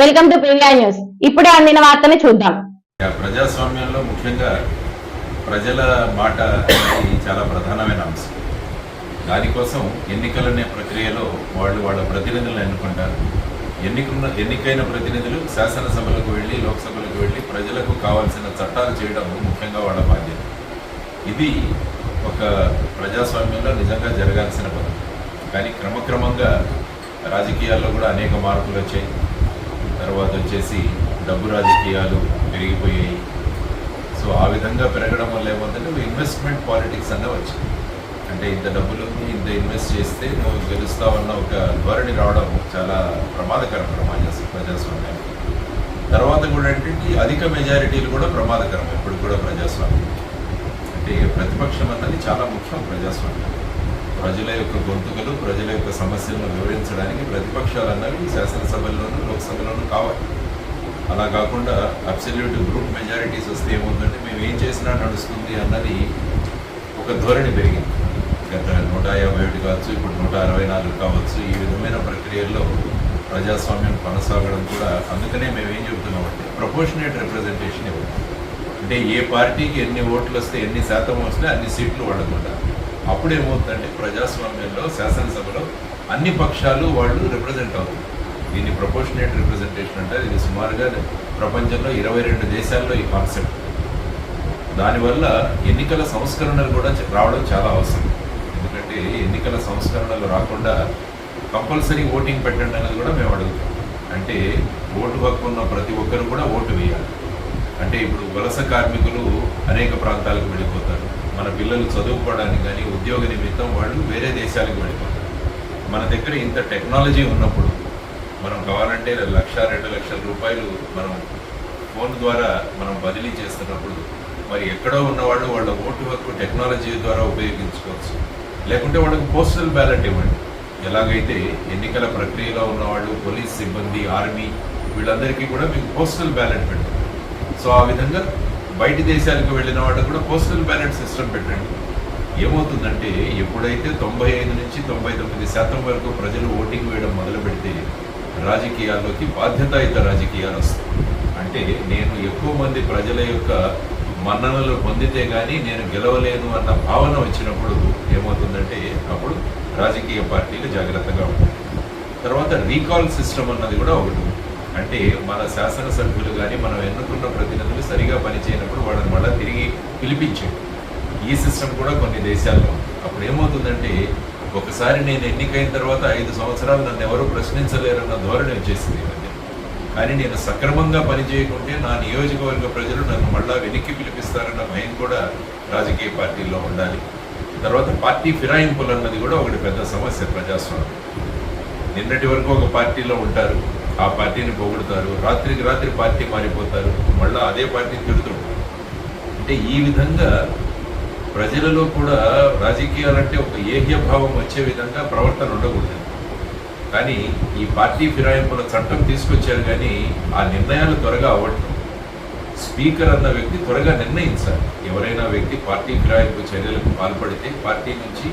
Welcome to PVR news ఇప్పుడే అందిన వార్తను చూద్దాం. ప్రజాస్వామ్యంలో ముఖ్యంగా ప్రజల మాట అనేది చాలా ప్రధానమైన అంశం. దానికోసం ఎన్నికలనే ప్రక్రియలో వాళ్ళు వాళ్ళ ప్రతినిధులను ఎన్నుకుంటారు. ఎన్నికున్న ఎన్నికైన ప్రతినిధులు శాసనసభలకు వెళ్ళి లోక్సభలకు వెళ్ళి ప్రజలకు కావాల్సిన చట్టాలు చేయడం ముఖ్యంగా వాళ్ళ బాధ్యత. ఇది ఒక ప్రజాస్వామ్యంలో నిజంగా జరగాల్సిన పదం కానీ క్రమక్రమంగా రాజకీయాల్లో కూడా అనేక మార్పులు వచ్చాయి. తర్వాత వచ్చేసి డబ్బు రాజకీయాలు పెరిగిపోయాయి. సో ఆ విధంగా పెరగడం వల్ల ఏమవుతుందంటే ఇన్వెస్ట్మెంట్ పాలిటిక్స్ అనే వచ్చింది. అంటే ఇంత డబ్బులు ఉంది, ఇంత ఇన్వెస్ట్ చేస్తే నువ్వు గెలుస్తావన్న ఒక ధోరణి రావడం చాలా ప్రమాదకరం ప్రమాజ ప్రజాస్వామ్యం తర్వాత కూడా ఏంటంటే అధిక మెజారిటీలు కూడా ప్రమాదకరం ఎప్పుడు కూడా ప్రజాస్వామ్యం. అంటే ప్రతిపక్షం అన్నది చాలా ముఖ్యం ప్రజాస్వామ్యం ప్రజల యొక్క గొంతుకలు ప్రజల యొక్క సమస్యలను వివరించడానికి ప్రతిపక్షాలు అన్నవి శాసనసభల్లోనూ లోక్సభలోనూ కావాలి. అలా కాకుండా అబ్సల్యూట్ గ్రూప్ మెజారిటీస్ వస్తే ఏమవుతుందంటే మేము ఏం చేసినా నడుస్తుంది అన్నది ఒక ధోరణి పెరిగింది. గత నూట యాభై ఒకటి కావచ్చు ఇప్పుడు నూట అరవై నాలుగు కావచ్చు ఈ విధమైన ప్రక్రియల్లో ప్రజాస్వామ్యం కొనసాగడం కూడా అందుకనే మేము ఏం చెబుతున్నామంటే ప్రపోర్షనేట్ రిప్రజెంటేషన్ ఇవ్వాలి అంటే ఏ పార్టీకి ఎన్ని ఓట్లు వస్తే ఎన్ని శాతం వస్తే అన్ని సీట్లు వాడకుండా అప్పుడు ఏమవుతుందంటే ప్రజాస్వామ్యంలో శాసనసభలో అన్ని పక్షాలు వాళ్ళు రిప్రజెంట్ అవుతారు. దీన్ని ప్రపోర్షనేట్ రిప్రజెంటేషన్ అంటే ఇది సుమారుగా ప్రపంచంలో ఇరవై రెండు దేశాల్లో ఈ కాన్సెప్ట్ దానివల్ల ఎన్నికల సంస్కరణలు కూడా రావడం చాలా అవసరం. ఎందుకంటే ఎన్నికల సంస్కరణలు రాకుండా కంపల్సరీ ఓటింగ్ పెట్టండి అనేది కూడా మేము అడుగుతాం. అంటే ఓటు హక్కు ఉన్న ప్రతి ఒక్కరు కూడా ఓటు వేయాలి. అంటే ఇప్పుడు వలస కార్మికులు అనేక ప్రాంతాలకు వెళ్ళిపోతారు. మన పిల్లలు చదువుకోవడానికి కానీ ఉద్యోగ నిమిత్తం వాళ్ళు వేరే దేశాలకు వెళ్ళిపోతారు. మన దగ్గర ఇంత టెక్నాలజీ ఉన్నప్పుడు మనం కావాలంటే లక్ష రెండు లక్షల రూపాయలు మనం ఫోన్ ద్వారా మనం బదిలీ చేస్తున్నప్పుడు మరి ఎక్కడో ఉన్నవాళ్ళు వాళ్ళ ఓటు హక్కు టెక్నాలజీ ద్వారా ఉపయోగించుకోవచ్చు. లేకుంటే వాళ్ళకి పోస్టల్ బ్యాలెట్ ఇవ్వండి. ఎలాగైతే ఎన్నికల ప్రక్రియలో ఉన్నవాళ్ళు పోలీస్ సిబ్బంది ఆర్మీ వీళ్ళందరికీ కూడా మీకు పోస్టల్ బ్యాలెట్ పెట్టండి సో ఆ విధంగా బయటి దేశాలకు వెళ్ళిన వాళ్ళకు కూడా పోస్టల్ బ్యాలెట్ సిస్టమ్ పెట్టండి. ఏమవుతుందంటే ఎప్పుడైతే తొంభై ఐదు నుంచి తొంభై తొమ్మిది శాతం వరకు ప్రజలు ఓటింగ్ వేయడం మొదలు పెడితే రాజకీయాల్లోకి బాధ్యతాయుత రాజకీయాలు వస్తాయి. అంటే నేను ఎక్కువ మంది ప్రజల యొక్క మన్ననలు పొందితే కానీ నేను గెలవలేను అన్న భావన వచ్చినప్పుడు ఏమవుతుందంటే అప్పుడు రాజకీయ పార్టీలు జాగ్రత్తగా ఉంటాయి. తర్వాత రీకాల్ సిస్టమ్ అన్నది కూడా ఒకటి. ఉంది. అంటే మన శాసనసభ్యులు కానీ మనం ఎన్నుకున్న ప్రతినిధులు సరిగా పనిచేయనప్పుడు వాళ్ళని మళ్ళీ తిరిగి పిలిపించారు ఈ సిస్టమ్ కూడా కొన్ని దేశాల్లో అప్పుడు ఏమవుతుందంటే ఒకసారి నేను ఎన్నికైన తర్వాత ఐదు సంవత్సరాలు నన్ను ఎవరు ప్రశ్నించలేరన్న ధోరణి వచ్చేసింది కానీ నేను సక్రమంగా పనిచేయకుంటే నా నియోజకవర్గ ప్రజలు నన్ను మళ్ళా వెనక్కి పిలిపిస్తారన్న భయం కూడా రాజకీయ పార్టీల్లో ఉండాలి. తర్వాత పార్టీ ఫిరాయింపులు అన్నది కూడా ఒకటి పెద్ద సమస్య ప్రజాస్వామ్యం. నిన్నటి వరకు ఒక పార్టీలో ఉంటారు. ఆ పార్టీని పొగుడుతారు. రాత్రికి రాత్రి పార్టీ మారిపోతారు. మళ్ళీ అదే పార్టీ తిడుతుంటారు అంటే ఈ విధంగా ప్రజలలో కూడా రాజకీయాలంటే ఒక ఏహ్యభావం వచ్చే విధంగా ప్రవర్తన ఉండకూడదు. కానీ ఈ పార్టీ ఫిరాయింపుల చట్టం తీసుకొచ్చారు కానీ ఆ నిర్ణయాలు త్వరగా అవ్వటం స్పీకర్ అన్న వ్యక్తి త్వరగా నిర్ణయించాలి. ఎవరైనా వ్యక్తి పార్టీ ఫిరాయింపు చర్యలకు పాల్పడితే పార్టీ నుంచి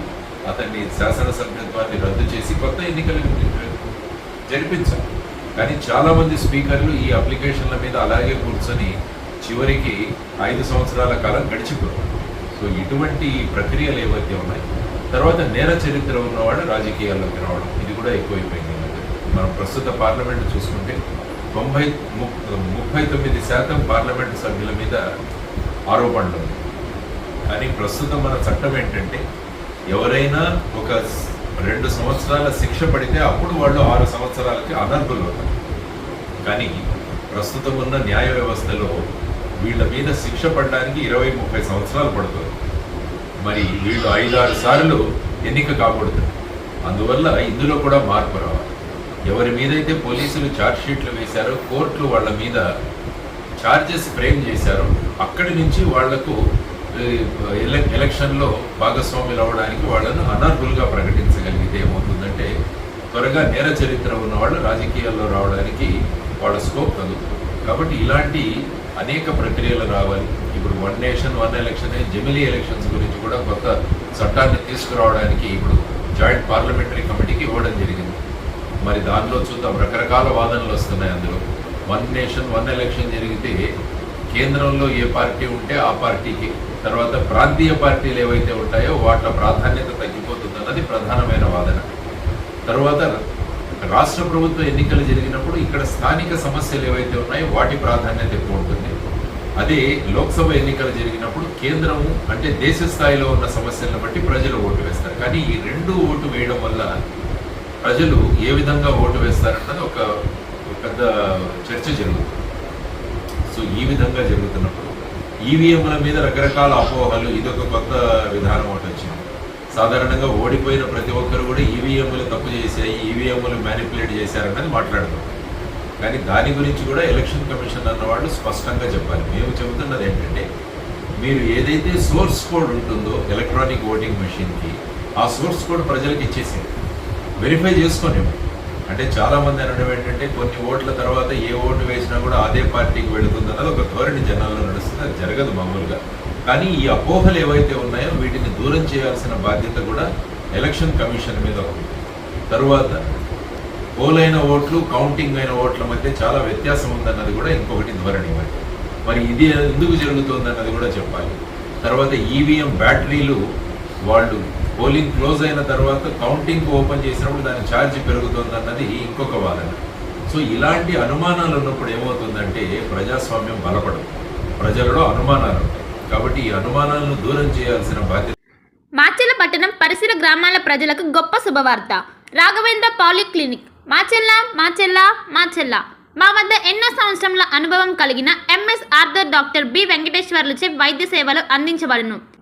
అతన్ని శాసనసభ్యత్వాన్ని రద్దు చేసి కొత్త ఎన్నికలకు జరిపించాలి. కానీ చాలామంది స్పీకర్లు ఈ అప్లికేషన్ల మీద అలాగే కూర్చొని చివరికి ఐదు సంవత్సరాల కాలం గడిచిపోతుంది. సో ఇటువంటి ప్రక్రియలు ఏవైతే ఉన్నాయి తర్వాత నేర చరిత్ర ఉన్నవాడు రాజకీయాల్లోకి రావడం ఇది కూడా ఎక్కువైపోయింది. మనం ప్రస్తుత పార్లమెంట్ చూసుకుంటే తొంభై ము- ముప్పై తొమ్మిది శాతం పార్లమెంటు సభ్యుల మీద ఆరోపణలు ఉన్నాయి. కానీ ప్రస్తుతం మన చట్టం ఏంటంటే ఎవరైనా ఒక రెండు సంవత్సరాల శిక్ష పడితే అప్పుడు వాళ్ళు ఆరు సంవత్సరాలకి అనర్హులు అవుతారు. కానీ ప్రస్తుతం ఉన్న న్యాయ వ్యవస్థలో వీళ్ళ మీద శిక్ష పడడానికి ఇరవై ముప్పై సంవత్సరాలు పడుతుంది. మరి వీళ్ళు ఐదారు సార్లు ఎన్నిక కాకూడదు అందువల్ల ఇందులో కూడా మార్పు రావాలి. ఎవరి మీదైతే పోలీసులు ఛార్జ్ షీట్లు వేశారో కోర్టులు వాళ్ళ మీద ఛార్జెస్ ఫ్రేమ్ చేశారో అక్కడి నుంచి వాళ్ళకు ఎలక్షన్లో భాగస్వాములు అవ్వడానికి వాళ్ళను అనర్హులుగా ప్రకటించగలిగితే ఏమవుతుందంటే త్వరగా నేర చరిత్ర ఉన్న వాళ్ళు రాజకీయాల్లో రావడానికి వాళ్ళ స్కోప్ కలుగుతుంది కాబట్టి ఇలాంటి అనేక ప్రక్రియలు రావాలి. ఇప్పుడు వన్ నేషన్ వన్ ఎలక్షన్ జమిలీ ఎలక్షన్స్ గురించి కూడా కొత్త చట్టాన్ని తీసుకురావడానికి ఇప్పుడు జాయింట్ పార్లమెంటరీ కమిటీకి ఇవ్వడం జరిగింది. మరి దానిలో చూద్దాం రకరకాల వాదనలు వస్తున్నాయి అందులో. వన్ నేషన్ వన్ ఎలక్షన్ జరిగితే కేంద్రంలో ఏ పార్టీ ఉంటే ఆ పార్టీకి. తర్వాత ప్రాంతీయ పార్టీలు ఏవైతే ఉంటాయో వాటి ప్రాధాన్యత తగ్గిపోతుందన్నది ప్రధానమైన వాదన. తర్వాత రాష్ట్ర ప్రభుత్వ ఎన్నికలు జరిగినప్పుడు ఇక్కడ స్థానిక సమస్యలు ఏవైతే ఉన్నాయో వాటి ప్రాధాన్యత ఎక్కువ ఉంటుంది. అదే లోక్సభ ఎన్నికలు జరిగినప్పుడు కేంద్రము అంటే దేశ స్థాయిలో ఉన్న సమస్యలను బట్టి ప్రజలు ఓటు వేస్తారు. కానీ ఈ రెండు ఓటు వేయడం వల్ల ప్రజలు ఏ విధంగా ఓటు వేస్తారన్నది ఒక ఒక పెద్ద చర్చ జరుగుతుంది. సో ఈ విధంగా జరుగుతున్నప్పుడు ఈవీఎంల మీద రకరకాల అపోహలు ఇదొక కొత్త విధానం ఒకటి వచ్చింది. సాధారణంగా ఓడిపోయిన ప్రతి ఒక్కరు కూడా ఈవీఎంలు తప్పు చేశాయి ఈవీఎంలు మ్యానిపులేట్ చేశారన్నది మాట్లాడుతాం కానీ దాని గురించి కూడా ఎలక్షన్ కమిషన్ అన్నవాళ్ళు స్పష్టంగా చెప్పాలి. మేము చెబుతున్నది ఏంటంటే మీరు ఏదైతే సోర్స్ కోడ్ ఉంటుందో ఎలక్ట్రానిక్ ఓటింగ్ మెషిన్కి ఆ సోర్స్ కోడ్ ప్రజలకు ఇచ్చేసింది వెరిఫై చేసుకోండి అంటే చాలా మంది అనడం ఏంటంటే కొన్ని ఓట్ల తర్వాత ఏ ఓటు వేసినా కూడా అదే పార్టీకి వెళుతుంది అన్నది ఒక ధోరణి జనాల్లో నడుస్తుంది అది జరగదు మామూలుగా. కానీ ఈ అపోహలు ఏవైతే ఉన్నాయో వీటిని దూరం చేయాల్సిన బాధ్యత కూడా ఎలక్షన్ కమిషన్ మీద ఉంది. తరువాత పోలైన ఓట్లు కౌంటింగ్ అయిన ఓట్ల మధ్య చాలా వ్యత్యాసం ఉందన్నది కూడా ఇంకొకటి ధోరణి మరి. మరి ఇది ఎందుకు జరుగుతుంది అన్నది కూడా చెప్పాలి. తర్వాత ఈవీఎం బ్యాటరీలు వాళ్ళు పోలింగ్ క్లోజ్ అయిన తర్వాత కౌంటింగ్ ఓపెన్ చేసినప్పుడు దాని ఛార్జ్ పెరుగుతుంది అన్నది ఇంకొక వాదన. సో ఇలాంటి అనుమానాలు ఉన్నప్పుడు ఏమవుతుందంటే ప్రజాస్వామ్యం బలపడదు. ప్రజలలో అనుమానాలు ఉంటాయి. కాబట్టి ఈ అనుమానాలను దూరం చేయాల్సిన బాధ్యత మాచెల్ల పట్టణం పరిసర గ్రామాల ప్రజలకు గొప్ప శుభవార్త. రాఘవేంద్ర పాలిక్లినిక్. మాచెల్ల మాచెల్ల మాచెల్ల మా వద్ద ఎన్నో సంవత్సరముల అనుభవం కలిగిన ఎంఎస్ ఆర్థర్ డాక్టర్ బి వెంకటేశ్వర్లచే వైద్య సేవలు అందించబడును.